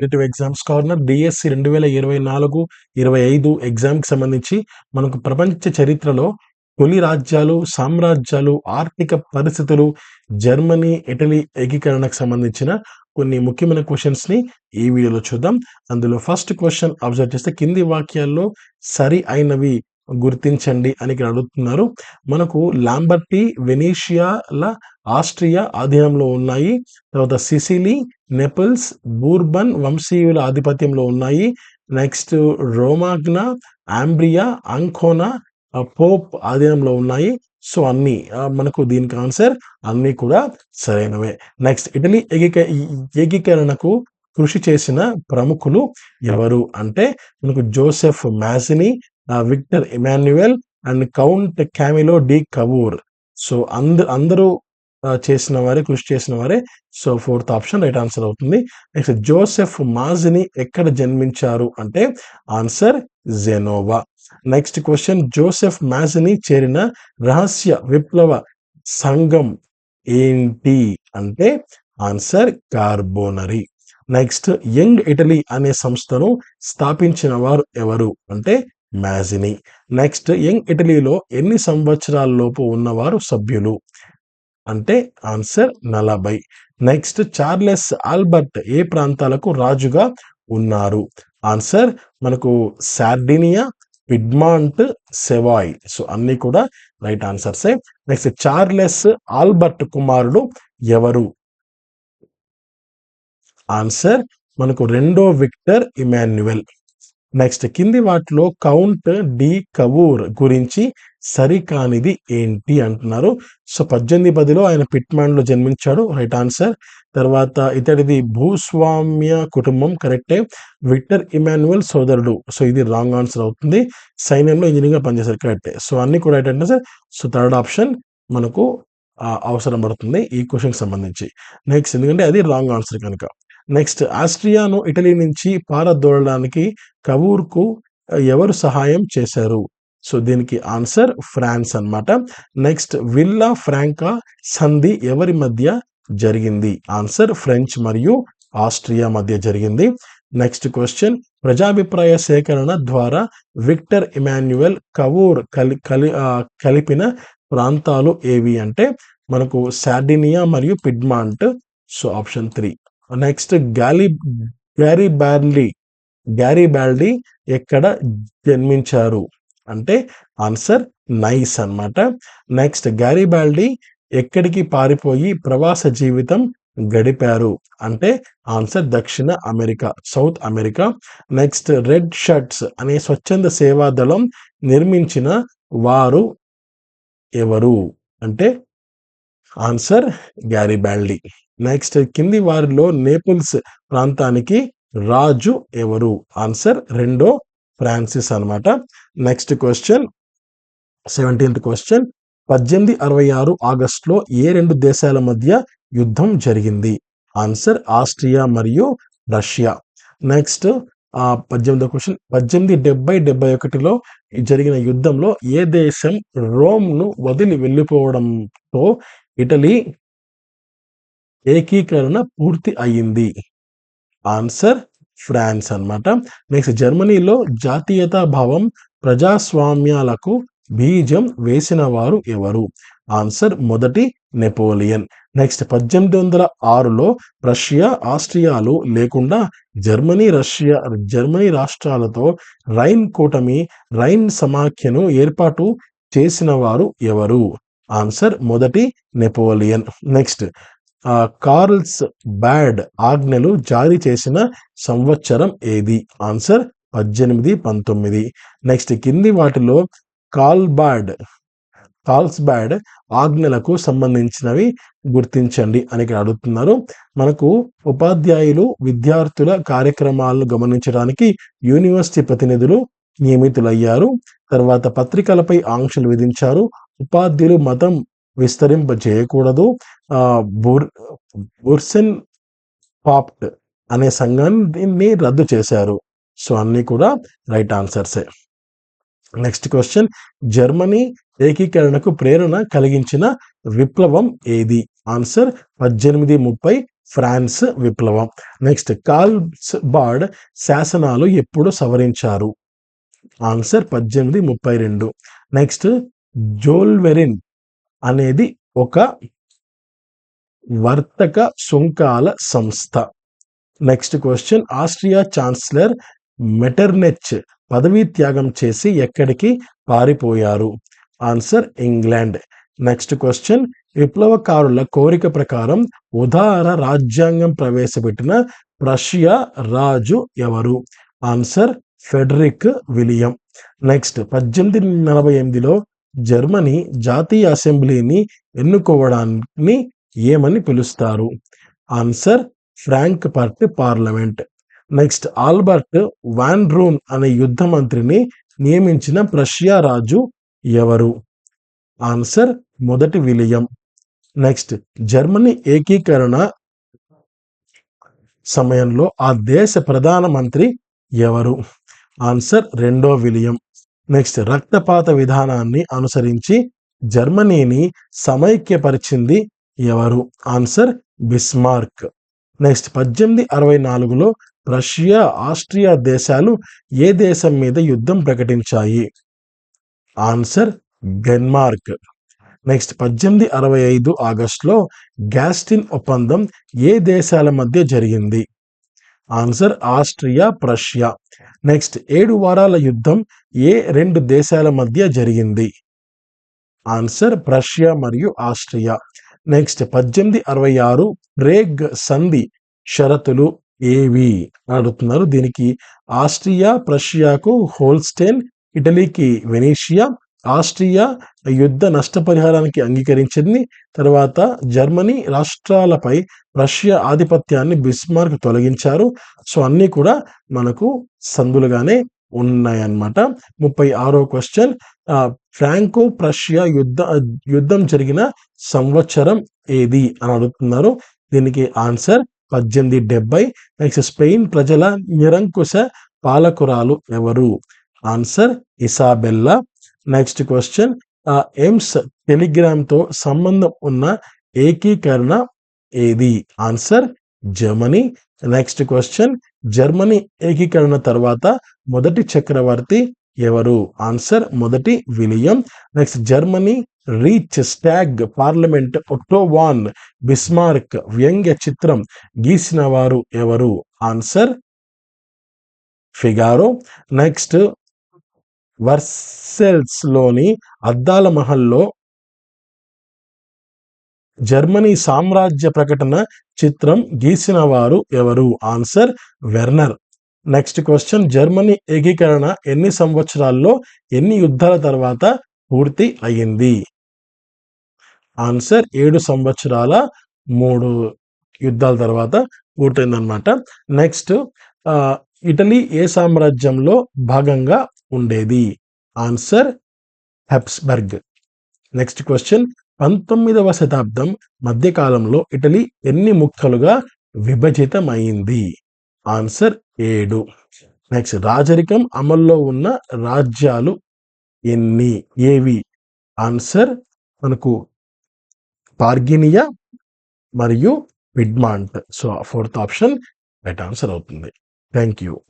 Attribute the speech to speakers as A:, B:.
A: Competitive exams corner DSC రెండు వేల ఇరవై నాలుగు ఇరవై ఐదు ఎగ్జామ్కి సంబంధించి మనకు ప్రపంచ చరిత్రలో తొలి రాజ్యాలు సామ్రాజ్యాలు ఆర్థిక పరిస్థితులు జర్మనీ ఇటలీ ఏకీకరణకు సంబంధించిన కొన్ని ముఖ్యమైన క్వశ్చన్స్ని ఈ వీడియోలో చూద్దాం. అందులో ఫస్ట్ క్వశ్చన్ అబ్జర్వ్ చేస్తే కింది వాక్యాల్లో సరి అయినవి గుర్తించండి అని ఇక్కడ అడుగుతున్నారు. మనకు లాంబర్టీ వెనీషియాల ఆస్ట్రియా ఆధీనంలో ఉన్నాయి. తర్వాత సిసిలి నెపల్స్ బూర్బన్ వంశీయుల ఆధిపత్యంలో ఉన్నాయి. నెక్స్ట్ రోమాగ్నా ఆంబ్రియా అంకోనా పోప్ ఆధీనంలో ఉన్నాయి. సో అన్ని మనకు దీనికి ఆన్సర్ అన్నీ కూడా సరైనవే. నెక్స్ట్ ఇటలీ ఏకీక ఏకీకరణకు కృషి చేసిన ప్రముఖులు ఎవరు అంటే మనకు Joseph Mazzini Victor Emmanuel and Count Camillo de Cavour so అంద అందరూ చేసిన వారే కృషి చేసిన వారే. So fourth option right answer అవుతుంది. నెక్స్ట్ జోసెఫ్ మాజిని ఎక్కడ జన్మించారు అంటే answer Genoa. Next question Joseph Mazzini చేరిన రహస్య విప్లవ సంఘం ఏంటి అంటే answer Carbonari. Next Young Italy అనే సంస్థను స్థాపించిన వారు ఎవరు అంటే మ్యాజిని నెక్స్ట్ యంగ్ ఇటలీలో ఎన్ని సంవత్సరాల లోపు ఉన్నవారు సభ్యులు? అంటే ఆన్సర్ నలభై. నెక్స్ట్ చార్లెస్ ఆల్బర్ట్ ఏ ప్రాంతాలకు రాజుగా ఉన్నారు? ఆన్సర్ మనకు సార్డినియా పిడ్మాంట్ సెవాయ్. సో అన్ని కూడా రైట్ ఆన్సర్సే. నెక్స్ట్ చార్లెస్ ఆల్బర్ట్ కుమారుడు ఎవరు? ఆన్సర్ మనకు రెండో విక్టర్ ఇమాన్యువల్ నెక్స్ట్ కింది వాటిలో కౌంట్ డి కవూర్ గురించి సరికానిది ఏంటి అంటున్నారు. సో పద్దెనిమిది పదిలో ఆయన పిట్మాన్లో జన్మించాడు. Right answer. తర్వాత ఇతడిది భూస్వామ్య కుటుంబం కరెక్టే. విక్టర్ ఇమాన్యువల్ సోదరుడు. సో ఇది రాంగ్ ఆన్సర్ అవుతుంది. సైన్యంలో ఇంజనీరింగ్ పనిచేశారు. కరెక్టే. సో అన్ని కూడా ఏంటంటే సార్ సో థర్డ్ ఆప్షన్ మనకు అవసరం పడుతుంది ఈ క్వశ్చన్ సంబంధించి. నెక్స్ట్ ఎందుకంటే అది రాంగ్ ఆన్సర్ కనుక. నెక్స్ట్ ఆస్ట్రియాను ఇటలీ నుంచి పారదోడడానికి కవూర్కు ఎవరు సహాయం చేశారు? సో దీనికి ఆన్సర్ ఫ్రాన్స్ అన్నమాట. నెక్స్ట్ విల్లా ఫ్రాంకా సంధి ఎవరి మధ్య జరిగింది? ఆన్సర్ ఫ్రెంచ్ మరియు ఆస్ట్రియా మధ్య జరిగింది. నెక్స్ట్ క్వశ్చన్ ప్రజాభిప్రాయ సేకరణ ద్వారా విక్టర్ ఇమాన్యువల్ కవూర్ కలి కలి కలిపిన ప్రాంతాలు ఏవి అంటే మనకు సార్డినియా మరియు Piedmont so option three. Next గాలి గ్యారీ బ్యార్లీ గ్యారీ బ్యాల్డీ ఎక్కడ జన్మించారు? అంటే ఆన్సర్ నైస్ అన్నమాట. నెక్స్ట్ గ్యారీ ఎక్కడికి పారిపోయి ప్రవాస జీవితం గడిపారు? అంటే ఆన్సర్ దక్షిణ America south America. Next red shirts అనే స్వచ్ఛంద సేవా దళం నిర్మించిన వారు ఎవరు? అంటే ఆన్సర్ గ్యారిబాల్డి నెక్స్ట్ కింది వారిలో నేపుల్స్ ప్రాంతానికి రాజు ఎవరు? ఆన్సర్ రెండో ఫ్రాన్సిస్ అన్నమాట. నెక్స్ట్ క్వశ్చన్ సెవెంటీన్త్ క్వశ్చన్ పద్దెనిమిది అరవై ఆరు ఆగస్టులో ఏ రెండు దేశాల మధ్య యుద్ధం జరిగింది? ఆన్సర్ ఆస్ట్రియా మరియు రష్యా నెక్స్ట్ పద్దెనిమిదో క్వశ్చన్ పద్దెనిమిది డెబ్బై డెబ్బై ఒకటిలో జరిగిన యుద్ధంలో ఏ దేశం రోమ్ను వదిలి వెళ్ళిపోవడంతో ఇటలీ ఏకీకరణ పూర్తి అయ్యింది? ఆన్సర్ ఫ్రాన్స్ అన్నమాట. నెక్స్ట్ జర్మనీలో జాతీయతా భావం ప్రజాస్వామ్యాలకు బీజం వేసిన వారు ఎవరు? ఆన్సర్ మొదటి నెపోలియన్ నెక్స్ట్ పద్దెనిమిది వందల ఆరులో రష్యా ఆస్ట్రియాలు లేకుండా జర్మనీ రష్యా జర్మనీ రాష్ట్రాలతో రైన్ కూటమి రైన్ సమాఖ్యను ఏర్పాటు చేసిన వారు ఎవరు? ఆన్సర్ మొదటి నెపోలియన్ నెక్స్ట్ కార్ల్స్ బ్యాడ్ ఆజ్ఞలు జారీ చేసిన సంవత్సరం ఏది? ఆన్సర్ పద్దెనిమిది పంతొమ్మిది. నెక్స్ట్ కింది వాటిలో కాల్బ్యాడ్ కాల్స్ బ్యాడ్ ఆజ్ఞలకు సంబంధించినవి గుర్తించండి అని ఇక్కడ అడుగుతున్నారు. మనకు ఉపాధ్యాయులు విద్యార్థుల కార్యక్రమాలను గమనించడానికి యూనివర్సిటీ ప్రతినిధులు నియమితులయ్యారు. తర్వాత పత్రికలపై ఆంక్షలు విధించారు. ఉపాధ్యులు మతం విస్తరింప చేయకూడదు బుర్ బుర్సెన్ పాప్ట్ అనే సంఘాన్ని రద్దు చేశారు. సో అన్నీ కూడా రైట్ ఆన్సర్సే. Next question. జర్మనీ ఏకీకరణకు ప్రేరణ కలిగించిన విప్లవం ఏది? ఆన్సర్ పద్దెనిమిది ముప్పై ఫ్రాన్స్ విప్లవం. నెక్స్ట్ కాల్స్ బార్డ్ శాసనాలు ఎప్పుడు సవరించారు? ఆన్సర్ పద్దెనిమిది ముప్పై రెండు. నెక్స్ట్ జోల్వెరిన్ అనేది ఒక వర్తక సుంకాల సంస్థ. Next question Austria chancellor Metternich పదవీ త్యాగం చేసి ఎక్కడికి పారిపోయారు? ఆన్సర్ ఇంగ్లాండ్ నెక్స్ట్ క్వశ్చన్ విప్లవకారుల కోరిక ప్రకారం ఉదార రాజ్యాంగం ప్రవేశపెట్టిన ప్రషియా రాజు ఎవరు? ఆన్సర్ ఫెడరిక్ విలియం నెక్స్ట్ పద్దెనిమిది నలభై ఎనిమిదిలో జర్మనీ జాతీయ అసెంబ్లీని ఎన్నుకోవడాన్ని ఏమని పిలుస్తారు? Answer Frankfurt parliament. Next Albert von Roon అనే యుద్ధ మంత్రిని నియమించిన ప్రషియా రాజు ఎవరు? ఆన్సర్ మొదటి విలియం. నెక్స్ట్ జర్మనీ ఏకీకరణ సమయంలో ఆ దేశ ప్రధానమంత్రి ఎవరు? ఆన్సర్ రెండో విలియం. నెక్స్ట్ రక్తపాత విధానాన్ని అనుసరించి జర్మనీని సమైక్యపరిచింది ఎవరు? Answer Bismarck. నెక్స్ట్ పద్దెనిమిది అరవై నాలుగులో రష్యా ఆస్ట్రియా దేశాలు ఏ దేశం మీద యుద్ధం ప్రకటించాయి? Answer Denmark. నెక్స్ట్ పద్దెనిమిది అరవై ఐదు ఆగస్టులో గ్యాస్టిన్ ఒప్పందం ఏ దేశాల మధ్య జరిగింది? Answer Austria Prussia. నెక్స్ట్ ఏడు వారాల యుద్ధం ఏ రెండు దేశాల మధ్య జరిగింది? ఆన్సర్ ప్రష్యా మరియు ఆస్ట్రియా. నెక్స్ట్ పద్దెనిమిది అరవై ఆరు ప్రేగ్ సంధి షరతులు ఏవి? అడుగుతున్నారు దీనికి ఆస్ట్రియా ప్రష్యాకు హోల్స్టైన్ ఇటలీకి వెనీషియా ఆస్ట్రియా యుద్ధ నష్టపరిహారానికి అంగీకరించింది. తర్వాత జర్మనీ రాష్ట్రాలపై రష్యా ఆధిపత్యాన్ని బిస్మార్క్ తొలగించారు. సో అన్నీ కూడా మనకు సందులుగానే ఉన్నాయన్నమాట. ముప్పై ఆరో క్వశ్చన్. ఫ్రాంకో ప్రష్యా యుద్ధ యుద్ధం జరిగిన సంవత్సరం ఏది అని అడుగుతున్నారు. దీనికి ఆన్సర్ పద్దెనిమిది డెబ్బై. నెక్స్ట్ స్పెయిన్ ప్రజల నిరంకుశ పాలకురాలు ఎవరు? Answer Isabella next question Ems టెలిగ్రామ్తో సంబంధం ఉన్న ఏకీకరణ ఏది? Answer Germany next question Germany ఏకీకరణ తర్వాత మొదటి చక్రవర్తి ఎవరు? ఆన్సర్ మొదటి William. Next Germany Reichstag parliament Otto von Bismarck వ్యంగ్య చిత్రం గీసిన వారు ఎవరు? ఆన్సర్ ఫిగారో నెక్స్ట్ వర్సెల్స్లోని అద్దాల మహల్లో జర్మనీ సామ్రాజ్య ప్రకటన చిత్రం గీసిన వారు ఎవరు? Answer Werner. Next question Germany ఏకీకరణ ఎన్ని సంవత్సరాల్లో ఎన్ని యుద్ధాల తర్వాత పూర్తి అయ్యింది? ఆన్సర్ ఏడు సంవత్సరాల మూడు యుద్ధాల తర్వాత పూర్తయిందనమాట నెక్స్ట్ ఇటలీ ఏ సామ్రాజ్యంలో భాగంగా ఉండేది? ఆన్సర్ హెప్స్బర్గ్ నెక్స్ట్ క్వశ్చన్ పంతొమ్మిదవ శతాబ్దం మధ్యకాలంలో ఇటలీ ఎన్ని ముక్కలుగా విభజితమైంది? ఆన్సర్ ఏడు. నెక్స్ట్ రాజరికం అమల్లో ఉన్న రాజ్యాలు ఎన్ని? ఏవి? ఆన్సర్ మనకు పార్గినియా మరియు Piedmont so fourth option right answer అవుతుంది. Thank you